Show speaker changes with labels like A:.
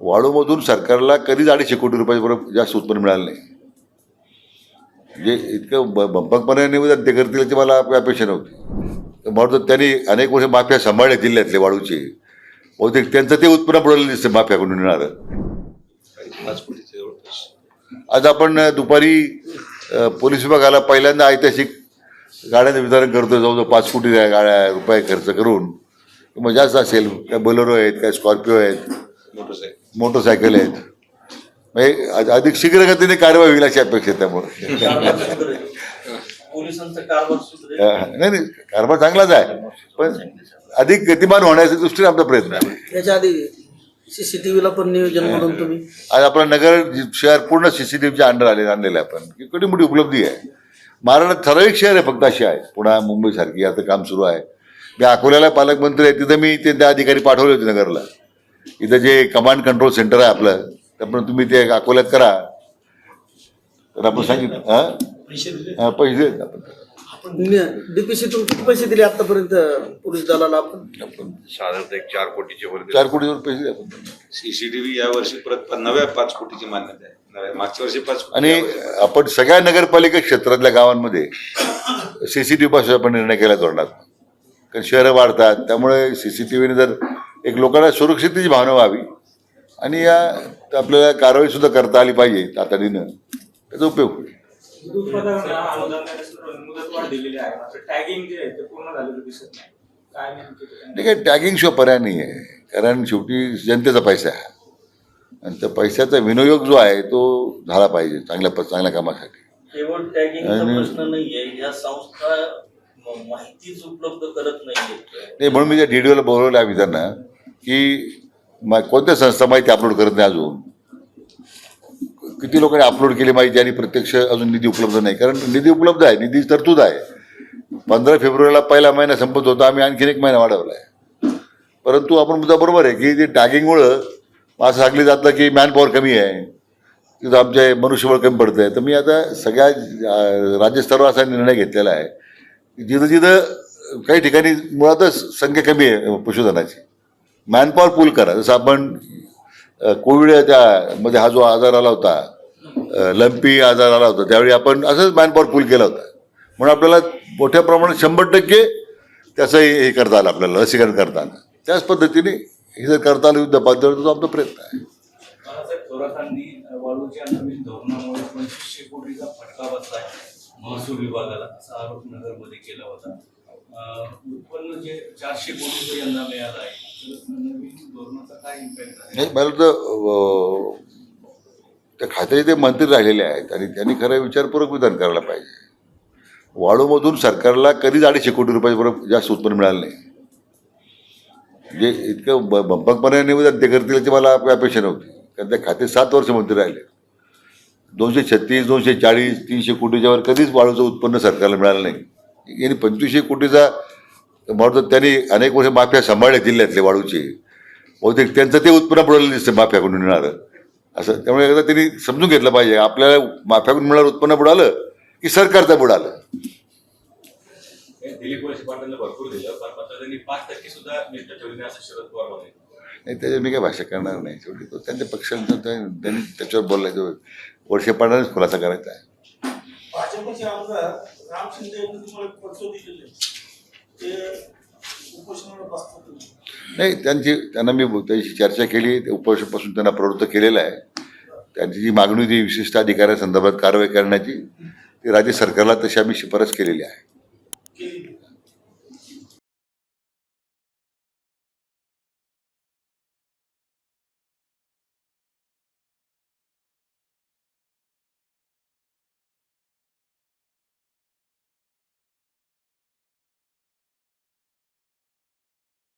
A: वाळूमधून सरकारला कधीच अडीचशे कोटी रुपयापर्यंत जास्त उत्पन्न मिळालं नाही. जे इतकं ब बंपकपणे निवेदन ते करतील याची मला अपेक्षा नव्हती. तर म्हणून तर त्यांनी अनेक वर्ष माफिया सांभाळल्या जिल्ह्यातले वाळूचे. बहुतेक त्यांचं ते उत्पन्न बुडवलेलं दिसतं माफियाकडून येणारं आज आपण दुपारी पोलीस विभागाला पहिल्यांदा ऐतिहासिक गाड्यांचं वितरण करतो जवळजवळ पाच कोटी गाड्या रुपये खर्च करून. मग जास्त असेल काय बोलेरो आहेत काय स्कॉर्पिओ आहेत.
B: मोटरसायकल.
A: मोटरसायकल आहेत. म्हणजे अधिक शीघ्र गतीने कारवाई होईल अशी अपेक्षा त्यामुळे. नाही नाही कारभार चांगलाच आहे. पण अधिक गतिमान होण्याच्या दृष्टीने आमचा प्रयत्न आहे.
C: त्याच्या आधी सीसीटीव्हीला पण नियोजन म्हणून तुम्ही?
A: आज आपला नगर शहर पूर्ण सीसीटीव्हीच्या अंडर आले आणलेलं आहे आपण. की कुठे मोठी उपलब्धी आहे. महाराष्ट्रात ठराविक शहर आहे फक्त अशी आहे. पुन्हा मुंबईसारखी आता काम सुरू आहे. मी अकोल्याला पालकमंत्री आहे तिथं मी ते त्या अधिकारी पाठवले होते नगरला. इथं जे कमांड कंट्रोल सेंटर आहे आपलं त्यामुळे तुम्ही ते अकोल्यात करा. तर आपण सांगितलं हां? हां पैसे
C: डीपीसीतून किती पैसे दिले आतापर्यंत पोलीस दलाला आपण?
B: साधारणतः एक चार कोटीच्या वर
A: चार कोटीवर पैसे आपण.
B: सीसीटीव्ही या वर्षी परत नव्या पाच कोटीची मान्यता आहे. नव्या मागच्या वर्षी पाच कोटी,
A: आणि आपण सगळ्या नगरपालिका क्षेत्रातल्या गावांमध्ये सी सी टी व्हीपासून आपण निर्णय केला धोरणात. कारण शहरं वाढतात त्यामुळे सी सी टी व्हीने जर एक लोकांना सुरक्षिततेची भावना व्हावी. आणि या आपल्याला कारवाई सुद्धा करता आली पाहिजे तातडीनं. त्याचा उपयोग होईल.
D: आहे टॅगिंग नाही
A: शिवाय पर्याय नाही आहे. कारण शेवटी जनतेचा पैसा आहे. आणि त्या पैशाचा विनियोग जो आहे तो झाला पाहिजे चांगल्या चांगल्या कामासाठी.
E: केवळ टॅगिंगचा
A: आणि-
E: प्रश्न नाहीये. या संस्था म- माहितीच उपलब्ध करत नाहीये.
A: नाही म्हणून मी त्या डी डी ओला बोलवलं आहे त्यांना. की मा कोणत्या संस्था माहिती अपलोड करत नाही अजून? किती लोकांनी अपलोड केली माहिती आणि प्रत्यक्ष अजून निधी उपलब्ध नाही? कारण निधी उपलब्ध आहे निधी तरतूद आहे. पंधरा फेब्रुवारीला पहिला महिना संपत होता आम्ही आणखीन एक महिना वाढवला आहे परंतु आपण मुद्दा बरोबर आहे की ते टॅगिंगमुळं असं सांगली जातं की मॅनपॉवर कमी आहे तिथं आमचे मनुष्यबळ कमी पडतं आहे तर मी आता सगळ्या राज्यस्तरावर असा निर्णय घेतलेला आहे. की जिथं जिथं काही ठिकाणी मुळातच संख्या कमी आहे पशुधनाची. मॅनपॉवर पूल करा. जसं आपण कोविड त्या मध्ये हा जो आजार आला होता लंपी आजार आला होता त्यावेळी आपण असंच मॅनपॉवर पूल केला होता. म्हणून आपल्याला मोठ्या प्रमाणात शंभर टक्के त्याचं हे करता आलं आपल्याला लसीकरण करता आलं. त्याच पद्धतीने हे जर करता आलं युद्ध पातळीवर तो आमचा प्रयत्न आहे.
F: महसूल विभागाला असा आरोप नगरमध्ये केला होता. उत्पन्न जे चारशे कोटी यंदा मिळालं आहे
A: नाही मला तर त्या खात्याचे ते मंत्री राहिलेले आहेत आणि त्यांनी खरं विचारपूर्वक विधान करायला पाहिजे. वाळूमधून सरकारला कधीच अडीचशे कोटी रुपयापर्यंत जास्त उत्पन्न मिळालं नाही. जे इतकं ब बंपकपणे निवेदन ते करतील याची मला अपेक्षा नव्हती. कारण त्या खाते सात वर्ष मंत्री राहिले. दोनशे छत्तीस दोनशे चाळीस तीनशे कोटीच्यावर कधीच वाळूचं उत्पन्न सरकारला मिळालं नाही. यांनी पंचवीसशे कोटीचा म्हणून त्यांनी अनेक वर्ष माफिया सांभाळल्या जिल्ह्यातले वाळूचे. बहुतेक त्यांचं ते उत्पन्न बुडवलेलं दिसतं माफ्याकडून येणारं असं त्यामुळे एकदा त्यांनी समजून घेतलं पाहिजे. आपल्याला माफ्याकडून मिळणारं उत्पन्न बुडालं की सरकारचं बुडालं?
F: दिलीप वळसे पाटलांना भरपूर दिलं पण मात्र त्यांनी पाच टक्के सुद्धा निष्ठा ठेवली नाही असं शरद पवार म्हणाले.
A: नाही त्याच्यावर मी काय भाषा करणार नाही. शेवटी तो त्यांच्या पक्षांचं त्या- त्यांनी त्याच्यावर बोलायचं वर्षे पाण्यानेच खुलासा करायचा आहे.
D: भाजपचे आमदार राम शिंदे यांनी तुम्हाला ते उपोषणाला बसतात
A: नाही त्यांची त्यांना मी त्यांची चर्चा केली ते उपोषणापासून त्यांना प्रवृत्त केलेलं आहे. त्यांची जी मागणी होती विशिष्ट अधिकाऱ्यांसंदर्भात कारवाई करण्याची ती राज्य सरकारला तशी आम्ही शिफारस केलेली आहे.